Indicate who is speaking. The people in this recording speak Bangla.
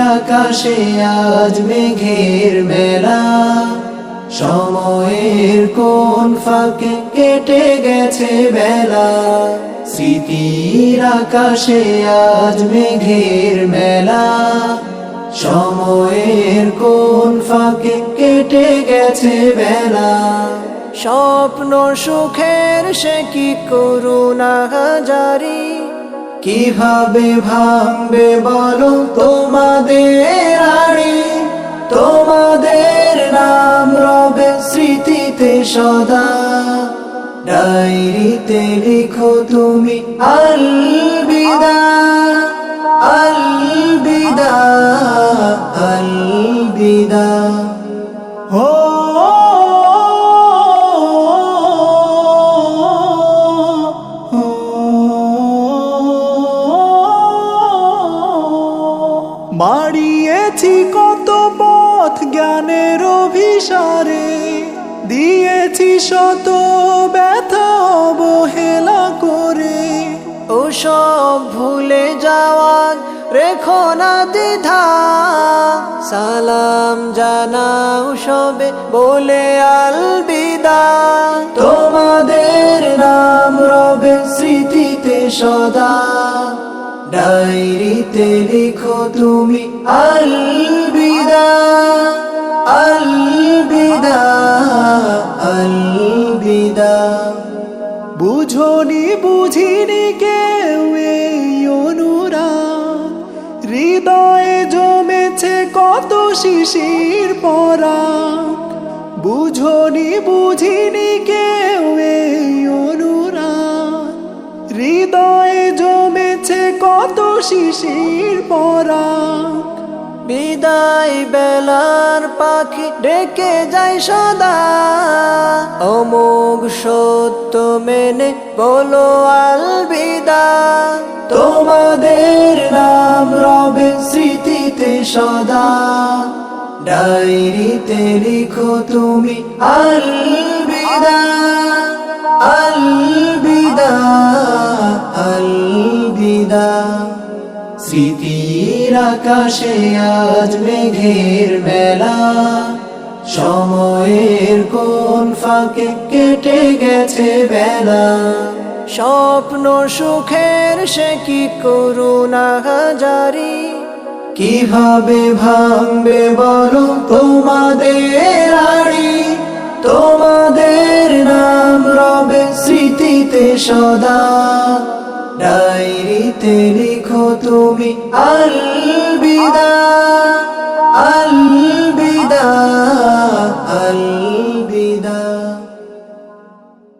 Speaker 1: আকাশে আজ মেঘের মেলা। সময়ের কোন ফাঁকে কেটে গেছে বেলা। স্মৃতির আকাশে আজ মেঘের মেলা। সময়ের কোন ফাঁকে কেটে গেছে বেলা।
Speaker 2: স্বপ্ন সুখের সে কি করুণা জারি
Speaker 1: কীভাবে ভাঙবে বলো তোমাদের আড়ি? তোমাদের নাম রবে স্মৃতিতে সদা। ডায়রিতে লিখো তুমি আলবিদা। আলবিদা
Speaker 3: মারিয়েছি কত পথ জ্ঞানের অভিসারে, দিয়েছি শত ব্যথা অবহেলা করে।
Speaker 2: ওসব ভুলে যাওয়া রেখো না দ্বিধা, সালাম জানাও সবে বলে আলবিদা।
Speaker 1: তোমাদের নাম রবে স্মৃতিতে সদা ডায়েরিতে লিখো তুমি আলবিদা আলবিদা আলবিদা।
Speaker 3: বুঝনি, বুঝিনি কেউ এই অনুরাগ। হৃদয়ে জমেছে কত শিশির পরা বুঝনি, বুঝিনি কেউ শিশির পরা
Speaker 2: বিদায় বেলার পাখি ডেকে যায় সদা। অমোঘ সত্য মেনে বলো আলবিদা।
Speaker 1: তোমাদের নাম রবে স্মৃতিতে সদা। ডায়েরিতে লিখো তুমি আলবিদা। আলবিদা আকাশে আজ মেঘের বেলা। সময়ের কোন ফাঁকে কেটে গেছে বেলা।
Speaker 2: স্বপ্ন সুখের সে কি করুণা জারি
Speaker 1: কীভাবে ভাঙবে বলো তোমাদের আড়ি? তোমাদের নাম রবে স্মৃতিতে সদা। ডায়েরিতে লিখো তুমি দিদার